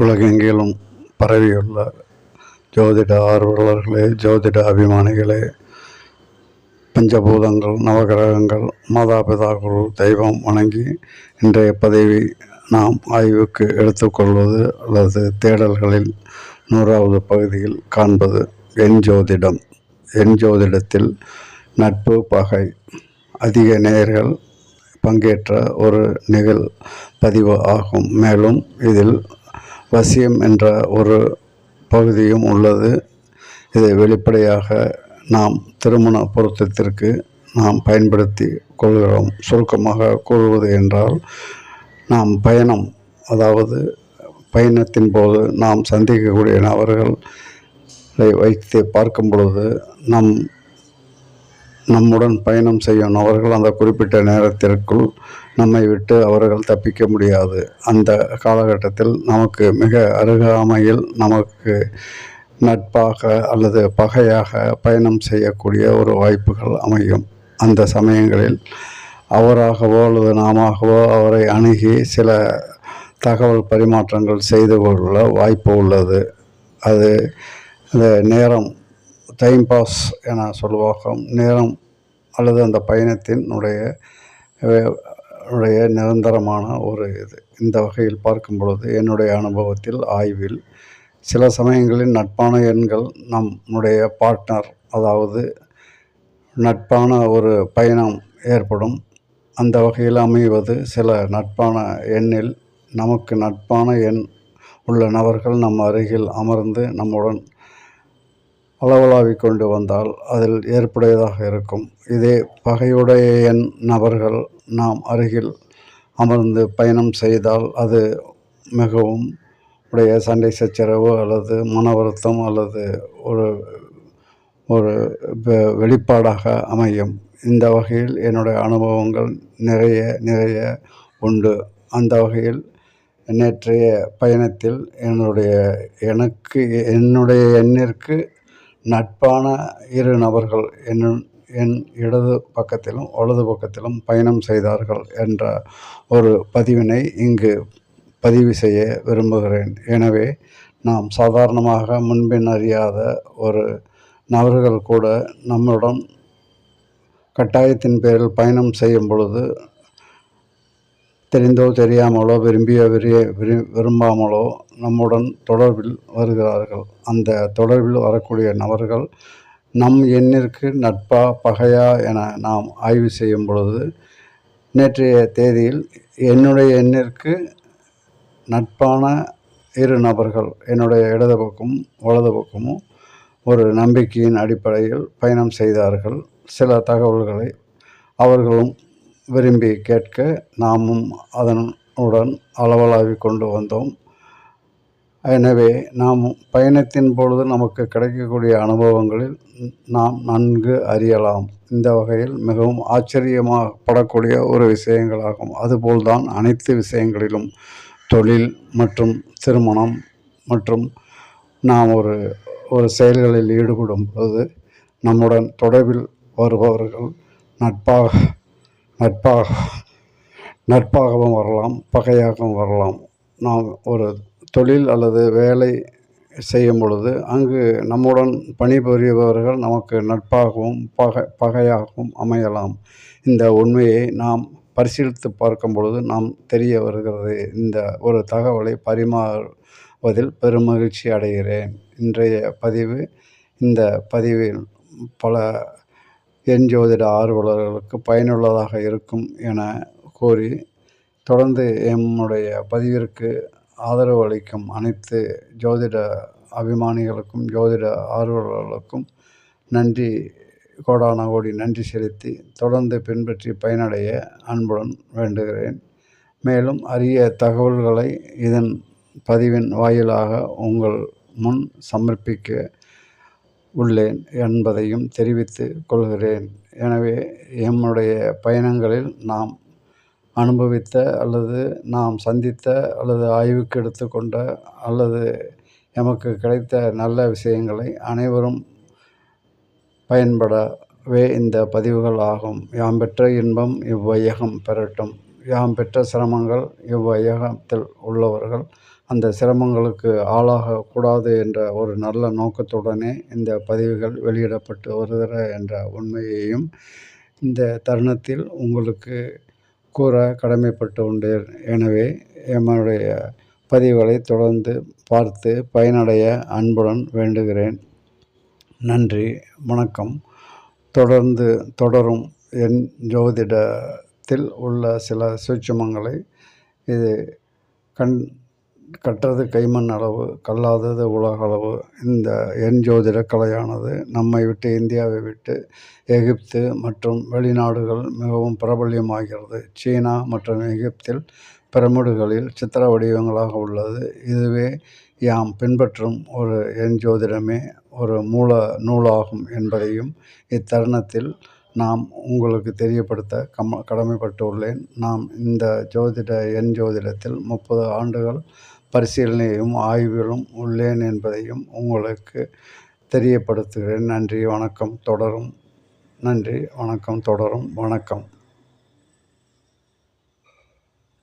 உலகெங்கிலும் பரவியுள்ள ஜோதிட ஆர்வலர்களே ஜோதிட அபிமானிகளே பஞ்சபூதங்கள் நவகிரகங்கள் மாதாபிதாக்குள் தெய்வம் வணங்கி இன்றைய பதவி நாம் ஆய்வுக்கு எடுத்துக்கொள்வது அல்லது தேடல்களில் நூறாவது பகுதியில் காண்பது என் ஜோதிடம். என் ஜோதிடத்தில் நட்பு பகை அதிக நேயர்கள் பங்கேற்ற ஒரு நிகழ் பதிவு ஆகும். மேலும் இதில் வசியம் என்ற ஒரு பகுதியும் உள்ளது. இதை வெளிப்படையாக நாம் திருமண பொருத்தத்திற்கு நாம் பயன்படுத்தி கொள்கிறோம். சுருக்கமாக கூறுவது என்றால் நாம் பயணம் அதாவது பயணத்தின் போது நாம் சந்திக்கக்கூடிய நபர்களை வைத்து பார்க்கும் பொழுது நம் நம்முடன் பயணம் செய்யும் நபர்கள் அந்த குறிப்பிட்ட நேரத்திற்குள் நம்மை விட்டு அவர்கள் தப்பிக்க முடியாது. அந்த காலகட்டத்தில் நமக்கு மிக அருகாமையில் நமக்கு நட்பாக அல்லது பகையாக பயணம் செய்யக்கூடிய ஒரு வாய்ப்புகள் அமையும். அந்த சமயங்களில் அவராகவோ அல்லது நாமாகவோ அவரை அணுகி சில தகவல் பரிமாற்றங்கள் செய்து கொள்ள வாய்ப்பு உள்ளது. அது அந்த நேரம் டைம் பாஸ் என சொல்லுவாகும் நேரம் அல்லது அந்த பயணத்தினுடைய உடைய நிரந்தரமான ஒரு இது. இந்த வகையில் பார்க்கும் பொழுது என்னுடைய அனுபவத்தில் ஆய்வில் சில சமயங்களில் நட்பான எண்கள் நம்முடைய பார்ட்னர் அதாவது நட்பான ஒரு பயணம் ஏற்படும். அந்த வகையில் அமைவது சில நட்பான எண்ணில் நமக்கு நட்பான எண் உள்ள நபர்கள் நம் அருகில் அமர்ந்து நம்முடன் அளவலாவி கொண்டு வந்தால் அதில் ஏற்புடையதாக இருக்கும். இதே பகையுடைய எண் நபர்கள் நாம் அருகில் அமர்ந்து பயணம் செய்தால் அது மிகவும் உடைய சண்டை சச்சரவு அல்லது மன வருத்தம் அல்லது ஒரு ஒரு வெளிப்பாடாக அமையும். இந்த வகையில் என்னுடைய அனுபவங்கள் நிறைய நிறைய உண்டு. அந்த வகையில் நேற்றைய பயணத்தில் என்னுடைய எனக்கு என்னுடைய எண்ணிற்கு நட்பான இரு நபர்கள் என் என் இடது பக்கத்திலும் வலது பக்கத்திலும் பயணம் செய்தார்கள் என்ற ஒரு பதிவினை இங்கு பதிவு செய்ய விரும்புகிறேன். எனவே நாம் சாதாரணமாக முன்பின் அறியாத ஒரு நபர்கள் கூட நம்முடன் கட்டாயத்தின் பேரில் பயணம் செய்யும் பொழுது தெரிந்தோ தெரியாமலோ விரும்பியோ விரிய விரும்பாமலோ நம்முடன் தொடர்பில் வருகிறார்கள். அந்த தொடர்பில் வரக்கூடிய நபர்கள் நம் எண்ணிற்கு நட்பா பகையா என நாம் ஆய்வு செய்யும் பொழுது நேற்றைய தேதியில் என்னுடைய எண்ணிற்கு நட்பான இரு நபர்கள் என்னுடைய இடது பக்கமும் வலது பக்கமும் ஒரு நம்பிக்கையின் அடிப்படையில் பயணம் செய்தார்கள். சில தகவல்களை அவர்களும் விரும்பி கேட்க நாமும் அதனுடன் அளவலாவி கொண்டு வந்தோம். எனவே நாம் பயணத்தின் பொழுது நமக்கு கிடைக்கக்கூடிய அனுபவங்களில் நாம் நன்கு அறியலாம். இந்த வகையில் மிகவும் ஆச்சரியமாகப்படக்கூடிய ஒரு விஷயங்களாகும். அதுபோல்தான் அனைத்து விஷயங்களிலும் தொழில் மற்றும் திருமணம் மற்றும் நாம் ஒரு ஒரு செயல்களில் ஈடுபடும் பொழுது நம்முடன் தொடர்பில் வருபவர்கள் நட்பாக நட்பாக நட்பாகவும் வரலாம் பகையாகவும் வரலாம். நாம் ஒரு தொழில் அல்லது வேலை செய்யும் பொழுது அங்கு நம்முடன் பணிபுரிபவர்கள் நமக்கு நட்பாகவும் பகை பகையாகவும் அமையலாம். இந்த உண்மையை நாம் பரிசீலித்து பார்க்கும் பொழுது நாம் தெரிய வருகிறது. இந்த ஒரு தகவலை பரிமாறுவதில் பெருமகிழ்ச்சி அடைகிறேன். இன்றைய பதிவு இந்த பதிவில் பல எண் ஜோதிட ஆர்வலர்களுக்கு பயனுள்ளதாக இருக்கும் என கூறி தொடர்ந்து எம்முடைய பதிவிற்கு ஆதரவு அளிக்கும் அனைத்து ஜோதிட அபிமானிகளுக்கும் ஜோதிட ஆர்வலர்களுக்கும் நன்றி கோடான கோடி நன்றி செலுத்தி தொடர்ந்து பின்பற்றி பயனடைய அன்புடன் வேண்டுகிறேன். மேலும் அரிய தகவல்களை இதன் பதிவின் வாயிலாக உங்கள் முன் சமர்ப்பிக்க உள்ளேன் என்பதையும் தெரிவித்து கொள்கிறேன். எனவே எம்முடைய பயணங்களில் நாம் அனுபவித்த அல்லது நாம் சந்தித்த அல்லது ஆய்வுக்கு எடுத்துக்கொண்ட அல்லது எமக்கு கிடைத்த நல்ல விஷயங்களை அனைவரும் பயன்படவே இந்த பதிவுகள் ஆகும். யாம் பெற்ற இன்பம் இவ்வையகம் பெறட்டும். யாம் பெற்ற சிரமங்கள் இவ்வையகத்தில் உள்ளவர்கள் அந்த சிரமங்களுக்கு ஆளாகக்கூடாது என்ற ஒரு நல்ல நோக்கத்துடனே இந்த பதிவுகள் வெளியிடப்பட்டு வருகிற என்ற உண்மையையும் இந்த தருணத்தில் உங்களுக்கு கூற கடமைப்பட்டு உண்டேன் எனவே எம்முடைய பதிவுகளை தொடர்ந்து பார்த்து பயனடைய அன்புடன் வேண்டுகிறேன். நன்றி வணக்கம். தொடர்ந்து தொடரும் என் ஜோதிடத்தில் உள்ள சில சூட்சமங்களை இது கண் கற்றது கைமண் அளவு கல்லாதது உலக அளவு. இந்த எண் ஜோதிட கலையானது நம்மை விட்டு இந்தியாவை விட்டு எகிப்து மற்றும் வெளிநாடுகள் மிகவும் பிரபல்யமாகிறது. சீனா மற்றும் எகிப்தில் பிரமிடுகளில் சித்திர வடிவங்களாக உள்ளது. இதுவே யாம் பின்பற்றும் ஒரு எண் ஜோதிடமே ஒரு மூல நூலாகும் என்பதையும் இத்தருணத்தில் நாம் உங்களுக்கு தெரியப்படுத்த கம கடமைப்பட்டுள்ளேன். நாம் இந்த ஜோதிட எண் ஜோதிடத்தில் முப்பது ஆண்டுகள் பரிசீலனையும் ஆய்விலும் உள்ளேன் என்பதையும் உங்களுக்கு தெரியப்படுத்துகிறேன். நன்றி வணக்கம் தொடரும். நன்றி வணக்கம் தொடரும். வணக்கம்.